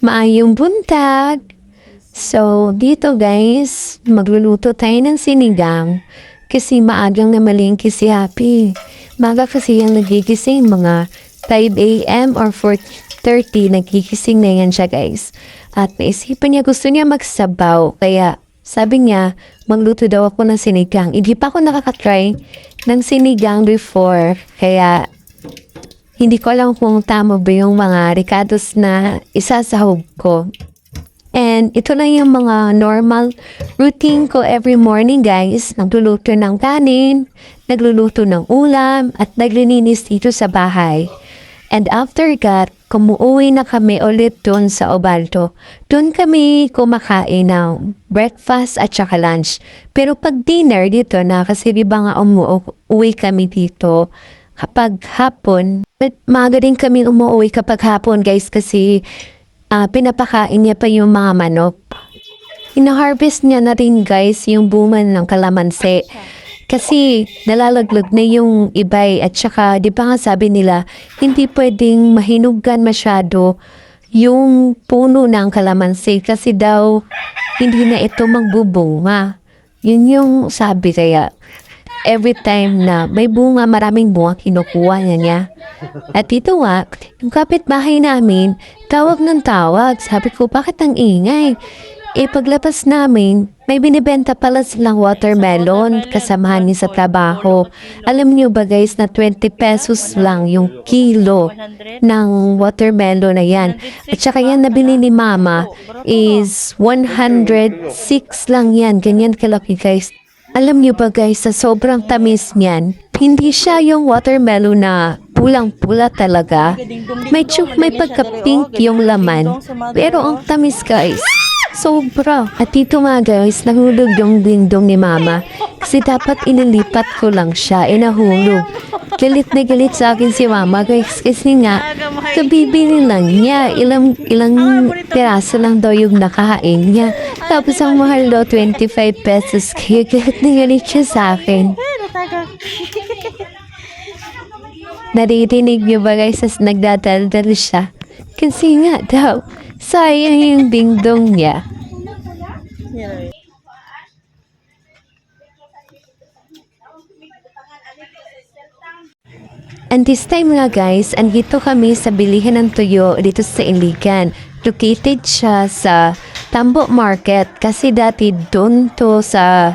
Maayong buntag! So, dito guys, magluluto tayo ng sinigang kasi maagang na malingki si Happy. Maga kasi yung nagigising, mga 5 a.m. or 4.30 nagigising na yan siya guys. At naisipan niya gusto niya magsabaw, kaya sabi niya, magluto daw ako ng sinigang. Hindi pa ako nakakatry ng sinigang before, kaya hindi ko alam kung tama ba yung mga ricados na isasahog ko. And ito lang yung mga normal routine ko every morning guys. Nagluluto ng kanin, nagluluto ng ulam, at naglilinis dito sa bahay. And after that, kumuuwi na kami ulit doon sa Obalto. Doon kami kumakain ng breakfast at saka lunch. Pero pag dinner dito na, kasi di ba nga umuwi kami dito kapag hapon, but maaga din kami umuwi kapag hapon guys kasi ah, pinapakain niya pa yung mga manok. Ina-harvest niya na rin guys yung buman ng kalamansi. Kasi nalalaglag na yung ibay at saka di ba nga sabi nila hindi pwedeng mahinugan masyado yung puno ng kalamansi kasi daw hindi na ito magbubunga. Yun yung sabi kaya every time na may bunga, maraming bunga, kinukuha niya niya. At dito nga, yung kapitbahay namin, tawag ng tawag. Sabi ko, bakit ang ingay? Eh, paglabas namin, may binibenta pala silang watermelon kasamahan niya sa trabaho. Alam niyo ba guys na 20 pesos lang yung kilo ng watermelon na yan. At saka yan nabili ni mama is 106 lang yan. Ganyan kalaki guys. Alam niyo ba guys, sa sobrang tamis niyan, hindi siya yung watermelon na pulang-pula talaga. May chuk, may pagka-pink yung laman. Pero ang tamis guys, sobra. At dito nga guys, nahulog yung dingdong ni mama. Kasi dapat inilipat ko lang siya, eh nahulog. Galit na galit sa akin si mama kasi nga, kabibili lang niya. Ilang, ilang piraso lang daw yung nakahain niya. Tapos ang mahal daw, 25 pesos. Kaya galit na galit siya sa akin. Naririnig niyo ba guys, as nagdadaldal siya? Kasi nga daw, sayang yung dingdong niya. And this time nga guys, andito kami sa bilihan ng tuyo dito sa Iligan. Located siya sa Tambo Market kasi dati doon to sa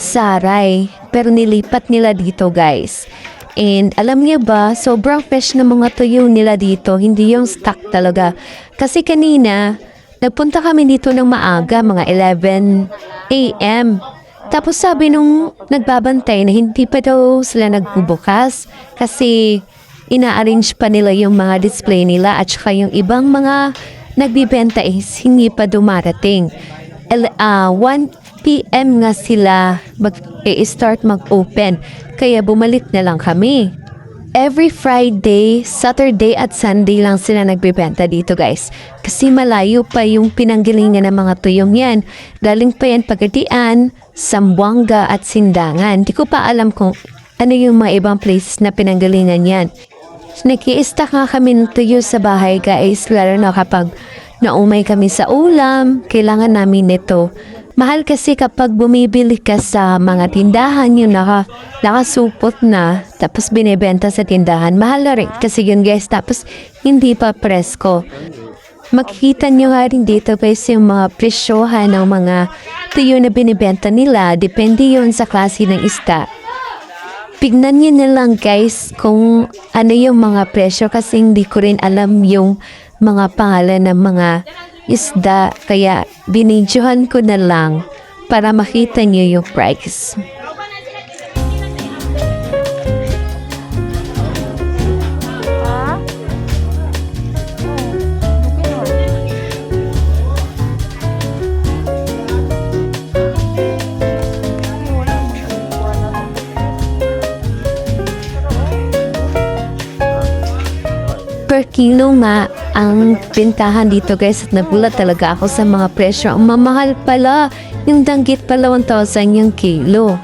Saray. Pero nilipat nila dito guys. And alam niya ba, sobrang fresh na mga tuyo nila dito. Hindi yung stock talaga. Kasi kanina, nagpunta kami dito ng maaga, mga 11 a.m. Tapos sabi nung nagbabantay na hindi pa daw sila nagbubukas kasi ina-arrange pa nila yung mga display nila at saka yung ibang mga nagbibenta is hindi pa dumarating. El, ah, 1 p.m. nga sila mag-start mag-open kaya bumalik na lang kami. Every Friday, Saturday at Sunday lang sila nagbebenta dito guys. Kasi malayo pa yung pinanggilingan ng mga tuyong yan. Galing pa yan Pagadian, Sambuanga at Sindangan. Di ko pa alam kung ano yung mga ibang places na pinanggalingan yan. Naki-stack nga kami ng tuyo sa bahay guys. Lalo na kapag naumay kami sa ulam, kailangan namin nito. Mahal kasi kapag bumibili ka sa mga tindahan yung naka, nakasupot na tapos binibenta sa tindahan. Mahal na rin kasi yun guys tapos hindi pa presko. Makikita nyo nga rin dito guys yung mga presyohan ng mga tuyo na binibenta nila. Depende yun sa klase ng isda. Tignan nyo na lang guys kung ano yung mga presyo kasi hindi ko rin alam yung mga pangalan ng mga isda. Kaya binidyohan ko na lang para makita nyo yung price. per kilo nga ang pintahan dito guys at nagulat talaga ako sa mga presyo. Ang mamahal pala. Yung danggit pala 1,000 yung kilo.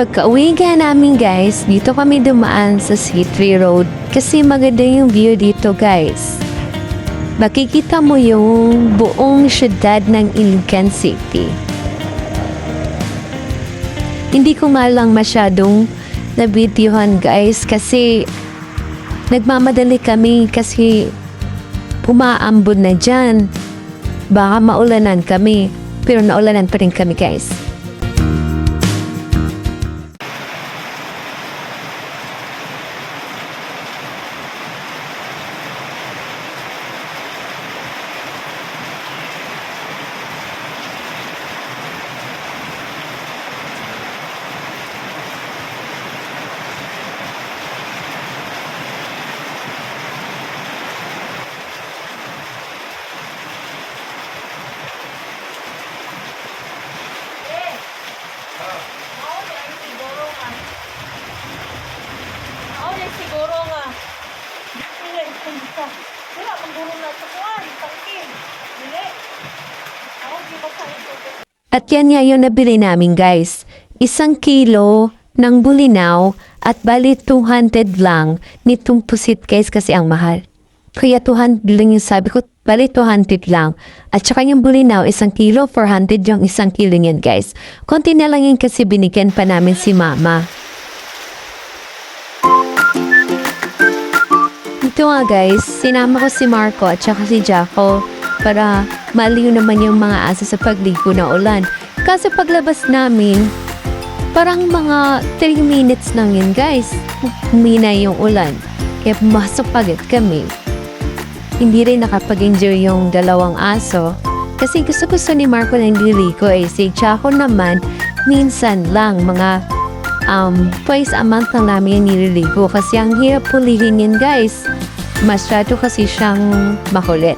Pagka-uwi nga namin guys, dito kami dumaan sa C3 Road kasi maganda yung view dito guys. Makikita mo yung buong syudad ng Iligan City. Hindi ko malang masyadong nabidyohan guys kasi nagmamadali kami kasi pumaambon na dyan. Baka maulanan kami pero naulanan pa rin kami guys. Wala, maguro na sa kuwan. Tangkin. Dili. Ako, di ba sa? At yan nga yung nabili namin guys. Isang kilo ng bulinaw at bali 200 lang nitong pusit guys kasi ang mahal. Kaya 200 lang yung sabi ko, bali 200 lang. At saka yung bulinaw, isang kilo, 400 yung isang kilo yan guys. Konti na lang yun kasi binigyan pa namin si mama. Ito nga guys, sinama ko si Marco at saka si Jaco para maliw naman yung mga aso sa pagligo na ulan. Kasi paglabas namin, parang mga 3 minutes lang yun guys. Humina yung ulan. Kaya pumasok agad kami. Hindi rin nakapag-enjoy yung dalawang aso. Kasi gusto-gusto ni Marco ng liliko eh. Si Jaco naman, minsan lang mga um, twice a month lang namin yung nililigo kasi ang hirap pulihin yun guys. Masyado kasi siyang makulit.